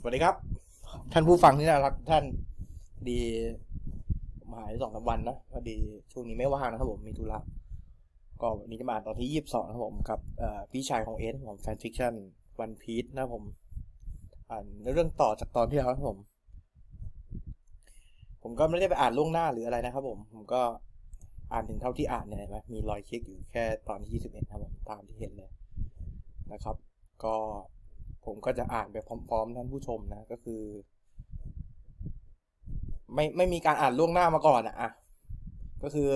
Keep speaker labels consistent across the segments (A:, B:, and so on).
A: สวัสดีครับ ท่านผู้ฟังที่น่ารักท่านดีผมหายสองสามวันนะพอดีช่วงนี้ไม่ว่างนะครับผมมีธุระก็วันนี้จะมาอ่านตอนที่ยี่สิบสองนะครับผมกับพี่ชายของเอสผมแฟนฟิคชั่นวันพีชนะครับผมอ่านเรื่องต่อจากตอนที่แล้วครับผม ผมก็ไม่ได้ไปอ่านล่วงหน้าหรืออะไรนะครับผม ผมก็อ่านถึงเท่าที่อ่านเนี่ยนไหมมีรอยคลิกอยู่แค่ตอนที่ยี่สิบเอ็ดครับผมตามที่เห็นเลยนะครับ ก็ ผมก็จะอ่านไปพร้อม ๆ ท่านผู้ชมนะ ก็คือ ไม่ไม่มีการอ่านล่วงหน้ามาก่อนอะอะก็คือ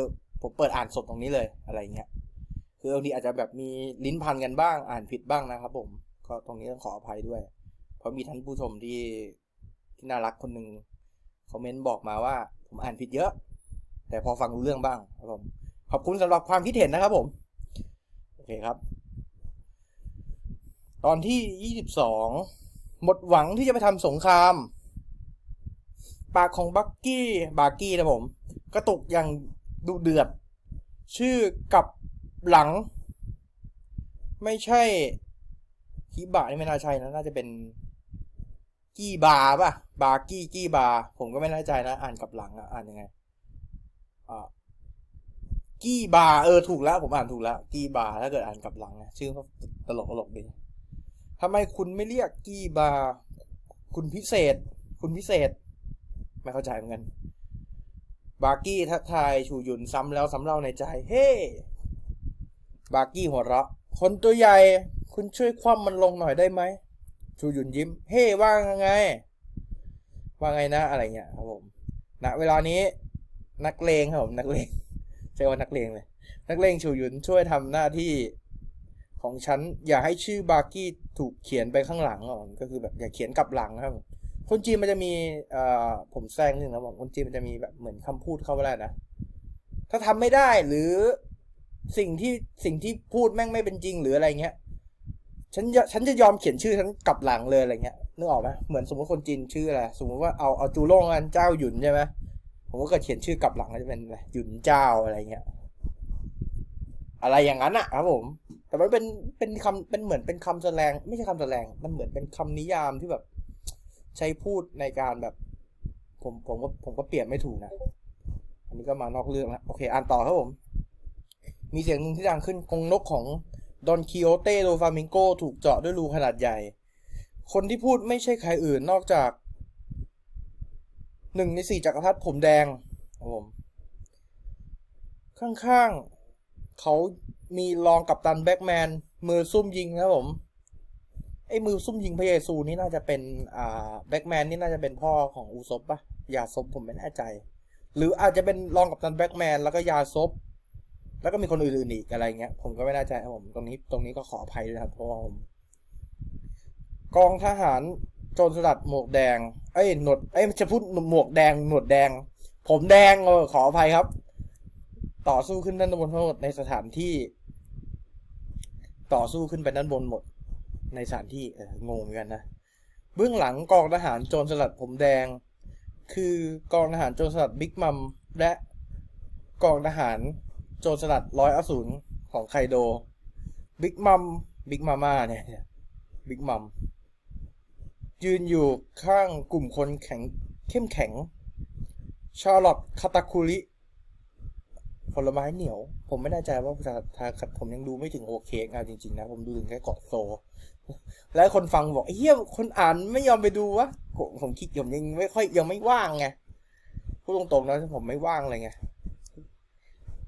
A: ผมเปิดอ่านสดตรงนี้เลยอะไรเงี้ย คือบางทีอาจจะแบบมีลิ้นพันกันบ้างอ่านผิดบ้างนะครับ ผม ก็ตรงนี้ต้องขออภัยด้วย เพราะมีท่านผู้ชมที่ที่น่ารักคนหนึ่งคอมเมนต์บอกมาว่า ผมอ่านผิดเยอะ แต่พอฟังรู้เรื่องบ้างครับผม ขอบคุณสำหรับความคิดเห็นนะครับผม โอเคครับ ตอนที่ 22 หมดหวังที่จะไปทำสงคราม ปากของบักกี้บาร์กี้นะผม กระตุกอย่างดุเดือด ชื่อกับหลัง ไม่ใช่คีบะนี่ไม่น่าใช่นะ น่าจะเป็นกี้บาป่ะ บาร์กี้กี้บา ผมก็ไม่แน่ใจนะ อ่านกับหลังอะอ่านยังไงอ่ากี้บาเออถูกแล้ว ผมอ่านถูกแล้ว กี้บาถ้าเกิดอ่านกับหลังนะชื่อเขาตลกตลกดี ทำไมคุณไม่เรียกกี้บาร์คุณพิเศษ คุณพิเศษ ไม่เข้าใจเหมือนกัน บาร์กี้ทักทายชูหยุนซ้ำแล้วซ้ำเล่าในใจ เฮ้บาร์กี้หัวเราะ คนตัวใหญ่ คุณช่วยคว่ำมันลงหน่อยได้ไหม ชูหยุนยิ้ม เฮ้ว่าไง ว่าไงนะ อะไรเงี้ยครับผม ณ เวลานี้ นักเลงครับผม นักเลงใช่ว่านักเลงเลย นักเลงชูหยุนช่วยทำหน้าที่ ของฉันอย่าให้ชื่อบาร์กี้ถูกเขียนไปข้างหลังก่อนก็คือแบบอย่าเขียนกลับหลังครับคนจีนมันจะมีเอ่อผมแซงนิดนึงนะบอกคนจีนมันจะมีแบบเหมือนคำพูดเข้าไปแล้วนะ ถ้าทำไม่ได้หรือสิ่งที่สิ่งที่พูดแม่งไม่เป็นจริงหรืออะไรเงี้ยฉันจะฉันจะยอมเขียนชื่อฉันกลับหลังเลยอะไรเงี้ยนึกออกไหมเหมือนสมมติคนจีนชื่ออะไรสมมติว่าเอาเอาจูโล่งกันเจ้าหยุนใช่ไหมผมก็เขียนชื่อกลับหลังก็จะเป็นอะไรหยุนเจ้าอะไรเงี้ยอะไรอย่างนั้นอะครับผม แต่มันเป็นเป็นคำเป็นเหมือนเป็นคำแสดง ไม่ใช่คำแสดง มันเหมือนเป็นคำนิยามที่แบบ ใช้พูดในการแบบ ผมผมก็ผมก็เปรียบไม่ถูกนะ อันนี้ก็มานอกเรื่องแล้วโอเค อ่านต่อครับผม มีเสียงหนึ่งที่ดังขึ้นกรงนกของดอนคิโอเตโดฟามิงโกถูกเจาะด้วยรูขนาดใหญ่ คนที่พูดไม่ใช่ใครอื่นนอกจากหนึ่งในสี่จักรพรรดิผมแดงครับผมข้าง เขามีรองกับตันแบ็กแมน มือซุ่มยิงนะครับผมไอ้มือซุ่มยิงพระเยซูนี่น่าจะเป็นอ่าแบ็กแมนนี่น่าจะเป็นพ่อของอูซบปะยาซบผมไม่แน่ใจ หรืออาจจะเป็นรองกับตันแบ็กแมนแล้วก็ยาซบแล้วก็มีคนอื่นๆอีกอะไรเงี้ย ผมก็ไม่แน่ใจครับผมตรงนี้ตรงนี้ก็ขออภัยด้วยนะครับเพราะว่าผมกองทหารโจรสลัดหมวกแดง เอ้ยหนวดเอ้ยจะพูดหมวกแดงหนวดแดง ผมแดงเออขออภัยครับ ต่อสู้ขึ้นด้านบนทั้งหมดในสถานที่ ต่อสู้ขึ้นไปด้านบนหมด ในสถานที่เอองงเหมือนกันนะเบื้องหลังกองทหารโจรสลัดผมแดง คือกองทหารโจรสลัดบิ๊กมัมและกองทหารโจรสลัดร้อยอสูรของไคโดบิ๊กมัมบิ๊กมาม่าเนี่ยบิ๊กมัมยืนอยู่ข้างกลุ่มคนแข็งเข้มแข็งชาร์ลอตคาตาคุริ ผลไม้เหนียว ผมไม่แน่ใจว่าภาษาไทยผมยังดูไม่ถึงโอเคงานจริงๆนะ ผมดูถึงแค่เกาะโซ แล้วคนฟังบอกไอ้เหี้ยคนอ่านไม่ยอมไปดูวะผมคิดผมยังไม่ค่อยยังไม่ว่างไงพูดตรงๆนะผมไม่ว่างเลยไง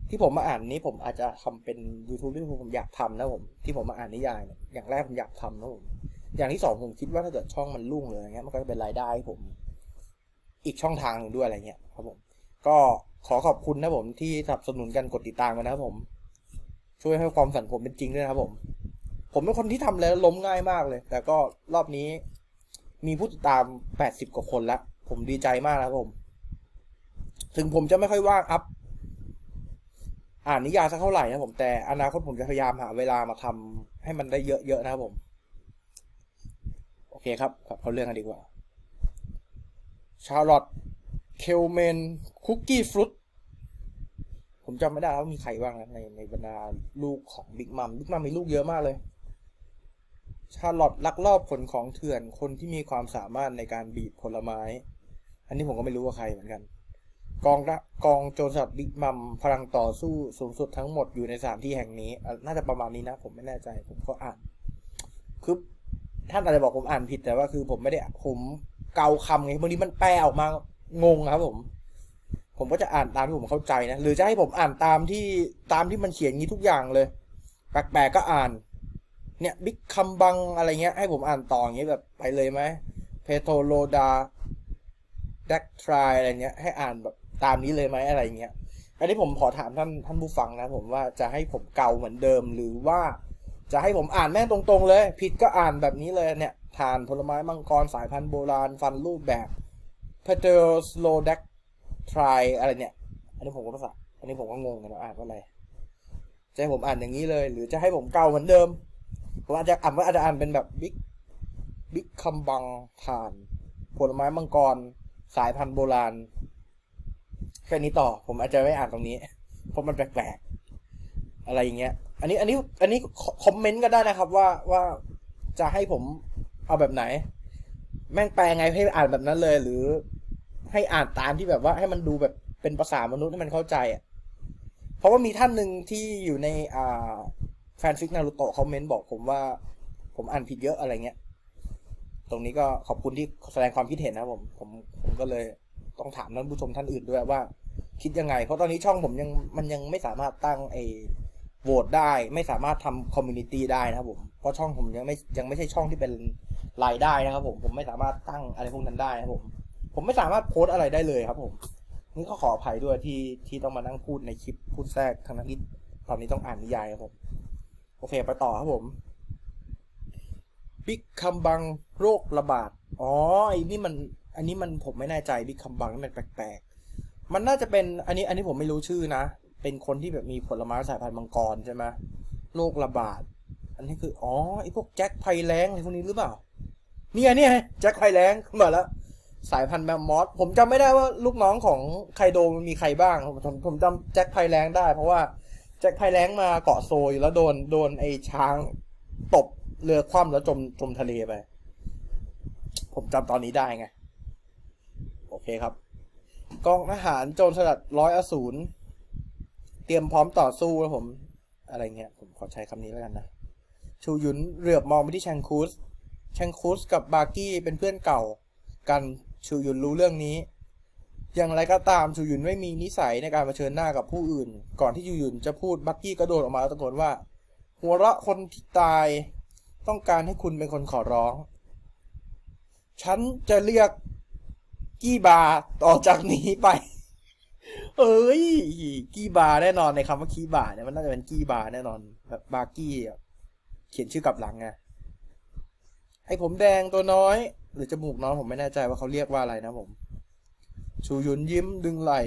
A: ที่ผมมาอ่านนี้ผมอาจจะทำเป็น YouTube ที่ผมอยากทำนะผม ที่ผมมาอ่านนิยายเนี่ยอย่างแรกผมอยากทำนะผมอย่างที่สองผมคิดว่าถ้าเกิดช่องมันรุ่งเลยอย่างเงี้ยมันก็จะเป็นรายได้ผม อีกช่องทางหนึ่งด้วยอะไรเงี้ยครับผม ก็ ขอขอบคุณนะผมที่สนับสนุนกันกดติดตามกันนะครับผม ช่วยให้ความฝันผมเป็นจริงด้วยนะครับผม ผมเป็นคนที่ทำแล้วล้มง่ายมากเลย แต่ก็รอบนี้มีผู้ติดตามแปดสิบกว่าคนแล้ว ผมดีใจมากนะครับผม ถึงผมจะไม่ค่อยว่างอัพอ่านนิยายสักเท่าไหร่นะผมแต่อนาคตผมจะพยายามหาเวลามาทำให้มันได้เยอะๆนะครับผม โอเคครับกลับเข้าเรื่องกันดีกว่า ชาร์ลอต เคลเมนคุกกี้ฟรุตผมจำไม่ได้ว่ามีใครบ้างนะในในบรรดาลูกของบิ๊กมัมบิ๊กมัมมีลูกเยอะมากเลย ชาลอตลักลอบขนของเถื่อนคนที่มีความสามารถในการบีบผลไม้ อันนี้ผมก็ไม่รู้ว่าใครเหมือนกัน กองละกองโจรสลัดบิ๊กมัมพลังต่อสู้สูงสุดทั้งหมดอยู่ในสถานที่แห่งนี้ น่าจะประมาณนี้นะ ผมไม่แน่ใจ ผมก็อ่านคือท่านอาจจะบอกผมอ่านผิดแต่ว่าคือผมไม่ได้ผมเกาคำไงบางทีมันแปลออกมา งงครับผม ผมก็จะอ่านตามที่ผมเข้าใจนะหรือจะให้ผมอ่านตามที่ตามที่มันเขียนงี้ทุกอย่างเลย แปลกๆก็อ่าน เนี่ยบิ๊กคัมบังอะไรเงี้ย ให้ผมอ่านต่ออย่างเงี้ยแบบไปเลยไหมเพโทโลดาดักทรายอะไรเงี้ย ให้อ่านแบบตามนี้เลยไหมอะไรเงี้ยอันนี้ผมขอถามท่านท่านผู้ฟังนะ ผมว่าจะให้ผมเกาเหมือนเดิม หรือว่าจะให้ผมอ่านแม่งตรงๆเลย ผิดก็อ่านแบบนี้เลยเนี่ยทานผลไม้มังกรสายพันธุ์โบราณฟันรูปแบบ เพโทโลดักทรายอะไรเนี่ย อันนี้ผมก็ภาษา อันนี้ผมก็งงกันนะอ่านว่าอะไร จะให้ผมอ่านอย่างนี้เลย หรือจะให้ผมเก่าเหมือนเดิม ผมอาจจะอ่านว่าอาจจะอ่านเป็นแบบบิ๊กบิ๊กคัมบังทาน ผลไม้มังกร สายพันธุ์โบราณ แค่นี้ต่อ ผมอาจจะไม่อ่านตรงนี้ เพราะมันแปลกๆ อะไรอย่างเงี้ย อันนี้ อันนี้ อันนี้คอมเมนต์ก็ได้นะครับว่าว่าจะให้ผมเอาแบบไหน แม่งแปลไงให้อ่านแบบนั้นเลยหรือ ให้อ่านตามที่แบบว่าให้มันดูแบบเป็นภาษามนุษย์ให้มันเข้าใจอะ เพราะว่ามีท่านหนึ่งที่อยู่ในอ่าแฟนฟิกนารูโตะคอมเมนต์บอกผมว่า ผมอ่านผิดเยอะอะไรเงี้ย ตรงนี้ก็ขอบคุณที่แสดงความคิดเห็นนะผมผมผมก็เลยต้องถามท่านผู้ชมท่านอื่นด้วยว่า คิดยังไง เพราะตอนนี้ช่องผมยังมันยังไม่สามารถตั้งไอโหวตได้ไม่สามารถทำคอมมูนิตี้ได้นะครับผมเพราะช่องผมยังไม่ยังไม่ใช่ช่องที่เป็นรายได้นะครับผมผมไม่สามารถตั้งอะไรพวกนั้นได้นะครับผม ผมไม่สามารถโพสต์อะไรได้เลยครับ ผม นี่ก็ขออภัยด้วยที่ที่ต้องมานั่งพูดในคลิปพูดแทรกทั้งนั้นที่ตอนนี้ต้องอ่านนิยายครับผม โอเคไปต่อครับผมบิ๊กคัมบังโรคระบาด อ๋อไอ้นี่มัน อันนี้มันผมไม่แน่ใจบิ๊กคัมบังนี่มันแปลกๆ มันน่าจะเป็น อันนี้ อันนี้ผมไม่รู้ชื่อนะ เป็นคนที่แบบมีผลไม้สายพันธุ์มังกรใช่ไหมโรคระบาด อันนี้คือ อ๋อ ไอ้พวกแจ็คไพแรงอะไรพวกนี้หรือเปล่า เนี่ยเนี่ยแจ็คไพแรงมาแล้ว สายพันธุ์แมมมอสผมจำไม่ได้ว่าลูกน้องของไคโดมันมีใครบ้าง ผมผมผมจำแจ็คไพแรงได้ เพราะว่าแจ็คไพแรงมาเกาะโซยแล้วโดนโดนไอ้ช้างตบเรือคว่ำแล้วจมจมทะเลไป ผมจำตอนนี้ได้ไง โอเคครับ กองทหารโจรสลัดร้อยอสูรเตรียมพร้อมต่อสู้แล้วผม อะไรเงี้ย ผมขอใช้คำนี้แล้วกันนะ ชูยุนเหลือบมองไปที่แชงคูสแชงคูสกับบาร์กี้เป็นเพื่อนเก่า กัน ชูยุนรู้เรื่องนี้ อย่างไรก็ตามชูยุนไม่มีนิสัยในการเผชิญหน้ากับผู้อื่น ก่อนที่ชูยุนจะพูดบักกี้ก็โดดออกมาตะโกนว่า หัวเราะคนที่ตาย ต้องการให้คุณเป็นคนขอร้อง ฉันจะเรียกกี้บาต่อจากนี้ไป เอ้ย กี้บาแน่นอนในคำว่ากี้บาเนี่ยมันน่าจะเป็นกี้บาแน่นอนแบบบากี้เขียนชื่อกลับหลังไงไอผมแดงตัวน้อย หรือจมูกน้อยผมไม่แน่ใจว่าเขาเรียกว่าอะไรนะผม ชูยุนยิ้มดึงไหล่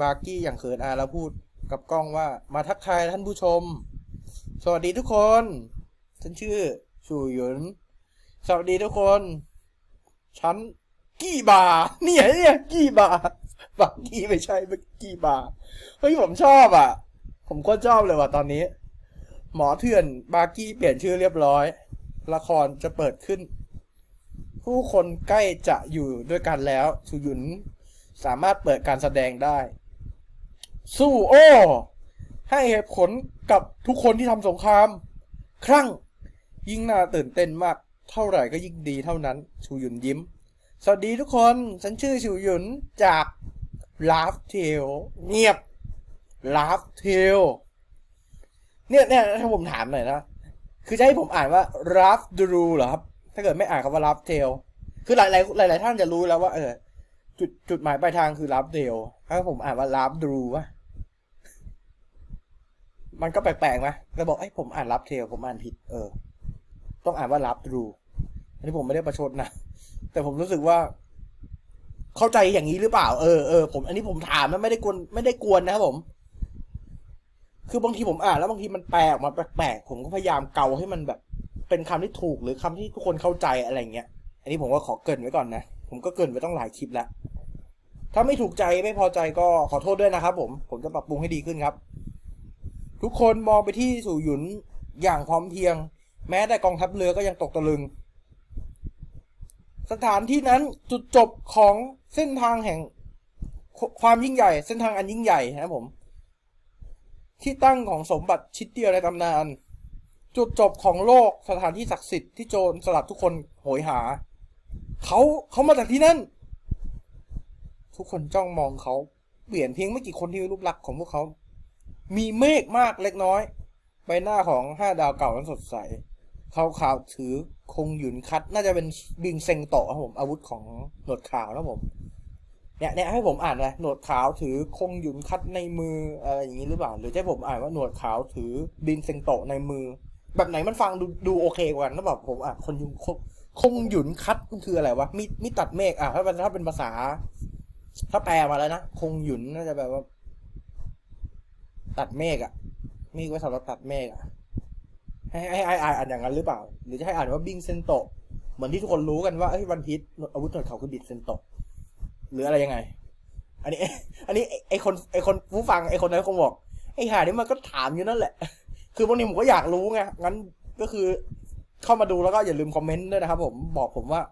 A: บาร์กี้อย่างเขินอายแล้วพูดกับกล้องว่ามาทักทายท่านผู้ชม สวัสดีทุกคนฉันชื่อ ชูหยุน สวัสดีทุกคน ฉันกี้บาเนี่ยเนี่ยกี้บาบากี้ไม่ใช่เป็นกี้บาเฮ้ยผมชอบอะ ผมก็ชอบเลยว่ะตอนนี้ หมอเถื่อนบากี้เปลี่ยนชื่อเรียบร้อย ละครจะเปิดขึ้น ผู้คนใกล้จะอยู่ด้วยกันแล้วชูหยุนสามารถเปิดการแสดงได้ สู้โอ้ให้เหตุผลกับทุกคนที่ทำสงคราม ครั้งยิ่งน่าตื่นเต้นมาก เท่าไหร่ก็ยิ่งดีเท่านั้นชูหยุนยิ้ม สวัสดีทุกคน ฉันชื่อชูหยุนจากลาฟเทลเงียบลาฟเทลเนี่ยเนี่ยถ้าผมถามหน่อยนะ คือจะให้ผมอ่านว่า r a f d r u เหรอครับ ถ้าเกิดไม่อ่านคำว่า r a f t ail คือหลายหลายหลายๆท่านจะรู้แล้วว่า เออ จุดจุดหมายปลายทางคือ r a f t a il ถ้าผมอ่านว่า r a f d r u วะมันก็แปลกๆไหมแล้วบอกไอ้ผมอ่าน r a f t a il ผมอ่านผิด เออ ต้องอ่านว่า r a f d r u อันนี้ผมไม่ได้ประชดนะแต่ผมรู้สึกว่า เข้าใจอย่างนี้หรือเปล่า เออเออผม อันนี้ผมถามนะไม่ได้กวนไม่ได้กวนนะครับผม คือบางทีผมอ่านแล้วบางทีมันแปลออกมาแปลกๆผมก็พยายามเกาให้มันแบบ เป็นคำที่ถูกหรือคำที่ทุกคนเข้าใจอะไรเงี้ย อันนี้ผมก็ขอเกินไว้ก่อนนะ ผมก็เกินไว้ต้องหลายคลิปแล้ว ถ้าไม่ถูกใจไม่พอใจก็ขอโทษด้วยนะครับผม ผมจะปรับปรุงให้ดีขึ้นครับ ทุกคนมองไปที่สู่หยุนอย่างพร้อมเพียง แม้แต่กองทัพเรือก็ยังตกตะลึง สถานที่นั้นจุดจบของเส้นทางแห่งคความยิ่งใหญ่ เส้นทางอันยิ่งใหญ่นะครับผม ที่ตั้งของสมบัติชิ้นเดียวในตำนาน จุดจบของโลกสถานที่ศักดิ์สิทธิ์ที่โจรสลัดทุกคนโหยหา เขาเขามาจากที่นั่น ทุกคนจ้องมองเขา เปลี่ยนเพียงไม่กี่คนที่รูปลักษณ์ของพวกเขา มีเมฆมากเล็กน้อย ใบหน้าของห้าดาวเก่านั้นสดใส เขาขาวถือคงหยุนคัด น่าจะเป็นบิงเซงโตะครับผม อาวุธของหนวดขาวนะผมเนี่ยเนี่ยให้ผมอ่านเลยหนวดขาวถือคงหยุนคัดในมืออะไรอย่างนี้หรือเปล่า หรือจะผมอ่านว่าหนวดขาวถือบิงเซงโตในมือ แบบไหนมันฟังดูดูโอเคกว่านะแบบผมอ่านคนยุงคงคงหยุนคัดมันคืออะไรวะมีมีตัดเมฆอะถ้าเป็นถ้าเป็นภาษา ถ้าแปลมาแล้วนะคงหยุนน่าจะแบบว่า ตัดเมฆอะมีไว้สำหรับตัดเมฆอะให้ให้ให้อ่านอ่านอย่างนั้นหรือเปล่า หรือจะให้อ่านว่าบิงเซนโตะเหมือนที่ทุกคนรู้กันว่าเอ้วันพีชอาวุธหนวดเขาคือบิดเซนโตะหรืออะไรยังไง อันนี้ อันนี้ไอ้ไอคนไอคนผู้ฟังไอคนนั้นคงบอกไอหานี่มันก็ถามอยู่นั่นแหละ คือบางทีผมก็อยากรู้ไงงั้นก็คือเข้ามาดูแล้วก็อย่าลืมคอมเมนต์ด้วยนะครับผมบอกผมว่า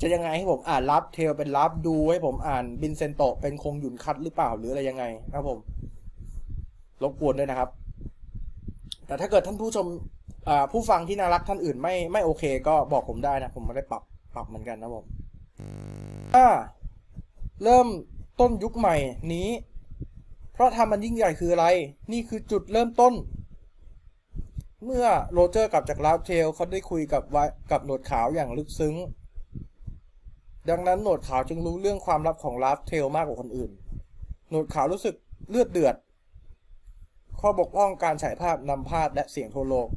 A: จะยังไงให้ผมอ่านรับเทลเป็นรับดูให้ผมอ่านบินเซนโตเป็นคงหยุนคัดหรือเปล่าหรืออะไรยังไงนะครับผมรบกวนด้วยนะครับ แต่ถ้าเกิดท่านผู้ชมผู้ฟังที่น่ารักท่านอื่นไม่ไม่โอเค ก็บอกผมได้นะ ผมไม่ได้ปรับปรับเหมือนกันนะผมอ่าเริ่มต้นยุคใหม่นี้ เพราะทำมันยิ่งใหญ่คืออะไร นี่คือจุดเริ่มต้น เมื่อโรเจอร์กลับจากลาฟเทลเขาได้คุยกับกับหนวดขาวอย่างลึกซึ้ง ดังนั้นหนวดขาวจึงรู้เรื่องความลับของลาฟเทลมากกว่าคนอื่น หนวดขาวรู้สึกเลือดเดือด ข้อบกพร่องการฉายภาพนำภาพและเสียงทั่วโลก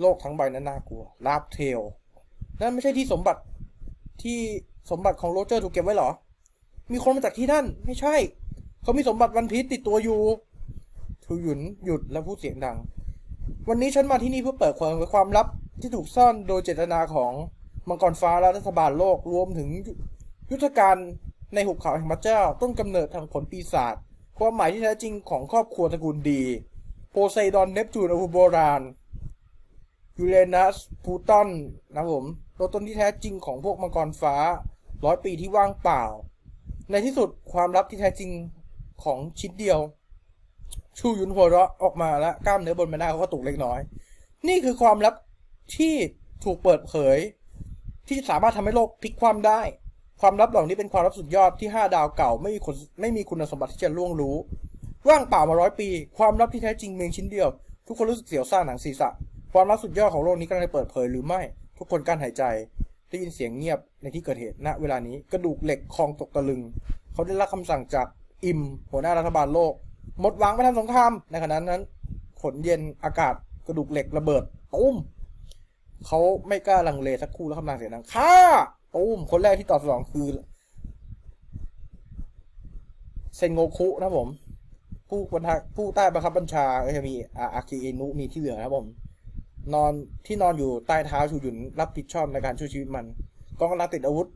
A: โลกทั้งใบนั้นน่ากลัวลาฟเทลนั่นไม่ใช่ที่สมบัติที่สมบัติของโรเจอร์ถูกเก็บไว้หรอ มีคนมาจากที่นั่น ไม่ใช่ เขามีสมบัติวันพีชติดตัวอยู่ทูหยุนหยุดและพูดเสียงดัง วันนี้ฉันมาที่นี่เพื่อเปิดความความลับที่ถูกซ่อนโดยเจตนาของมังกรฟ้าและรัฐบาลโลกรวมถึงยุทธการในหุบเขาแห่งพระเจ้า ต้นกำเนิดทางผลปีศาจความหมายที่แท้จริงของครอบครัวตระกูลดี โพไซดอนเนปจูนอาวุโบราณยูเรนัสพูตอนนะผมตัวตนที่แท้จริงของพวกมังกรฟ้าร้อยปีที่ว่างเปล่า ในที่สุดความลับที่แท้จริง ของชิ้นเดียว ชูยุนหัวเราะออกมาแล้วกล้ามเนื้อบนใบหน้าเขาก็ตุกเล็กน้อย นี่คือความลับที่ถูกเปิดเผย ที่สามารถทำให้โลกพลิกความได้ ความลับเหล่านี้เป็นความลับสุดยอดที่ห้าดาวเก่าไม่มีคนไม่มีคุณสมบัติที่จะล่วงรู้ ว่างเปล่ามาร้อยปี ความลับที่แท้จริงเพียงชิ้นเดียว ทุกคนรู้สึกเสียวซ่านหนังศีรษะ ความลับสุดยอดของโลกนี้กำลังเปิดเผยหรือไม่ ทุกคนกั้นหายใจได้ยินเสียงเงียบในที่เกิดเหตุณเวลานี้กระดูกเหล็กคลองตกตะลึง เขาได้รับคำสั่งจาก อิม หัวหน้ารัฐบาลโลก หมดหวังไปทำสงครามในขณะนั้นฝนเย็นอากาศกระดูกเหล็กระเบิดตุ้มเขาไม่กล้าลังเลสักครู่แล้วคำสั่งเสียงดังฆ่าตุ้มคนแรกที่ตอบสนองคือเซนโงคุนะผม ผู้บัญชาผู้ใต้บังคับบัญชาก็จะมีอาคิเอนุมีที่เหลือนะผม นอนที่นอนอยู่ใต้เท้าชูหยุนรับผิดชอบในการช่วยชีวิตมันกองกำลังติดอาวุธ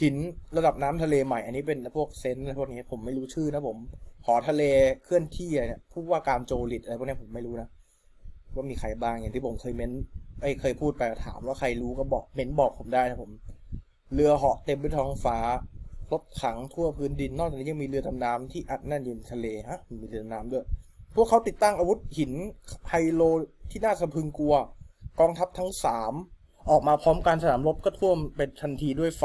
A: หินระดับน้ำทะเลใหม่ อันนี้เป็นพวกเซนต์อะไรพวกนี้ผมไม่รู้ชื่อนะผม หอทะเลเคลื่อนที่อะไรเนี่ยผู้ว่าการโจลิดอะไรพวกนี้ผมไม่รู้นะว่ามีใครบ้างอย่างที่ผมเคยเม้นไอ้เคยพูดไปถามว่าใครรู้ก็บอกเม้นบอกผมได้นะผม เรือเหาะเต็มไปด้วยท้องฟ้ารถถังทั่วพื้นดินนอกจากนี้ยังมีเรือดำน้ำที่อัดแน่นอยู่ในทะเลฮะมีเรือดำน้ำด้วย พวกเขาติดตั้งอาวุธหินไฮโลที่น่าสะพึงกลัว กองทัพทั้งสามออกมาพร้อมการสนามรบก็ท่วมเป็นทันทีด้วยไฟ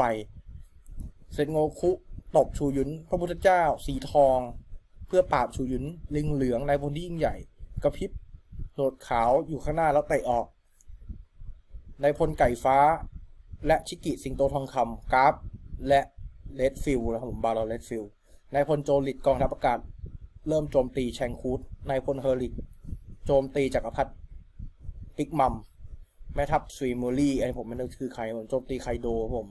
A: เซนโงคุตบชูยุน พระพุทธเจ้า สีทอง เพื่อปราบชูยุน ลิงเหลืองนายพลที่ยิ่งใหญ่ กระพริบโหนดขาวอยู่ข้างหน้าแล้วเตะออกนายพลไก่ฟ้า และชิกิสิงโตทองคำกราฟ และเลดฟิลนะครับผมบาร์ลเลดฟิลนายพลโจลิดกองทัพอากาศ เริ่มโจมตีแชงคูดนายพลเฮอริกโจมตีจักรพรรดิปิกมัมแม่ทัพสวีมูรี่อันนี้ผมไม่รู้คือใครผมโจมตีไคโดครับผม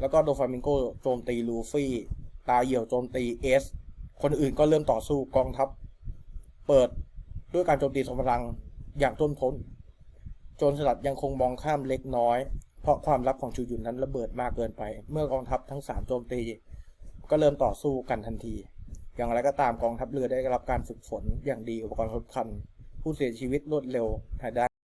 A: แล้วก็โดฟามิงโกโจมตีลูฟี่ ตาเหี่ยวโจมตีเอส คนอื่นก็เริ่มต่อสู้กองทัพ เปิดด้วยการโจมตีสองพลังอย่างต้นท้น โจรสลัดยังคงมองข้ามเล็กน้อย เพราะความลับของชูยุนนั้นระเบิดมากเกินไป เมื่อกองทัพทั้งสามโจมตี ก็เริ่มต่อสู้กันทันที อย่างไรก็ตามกองทัพเรือได้รับการฝึกฝนอย่างดีอุปกรณ์ครบครัน ผู้เสียชีวิตรวดเร็วหายได้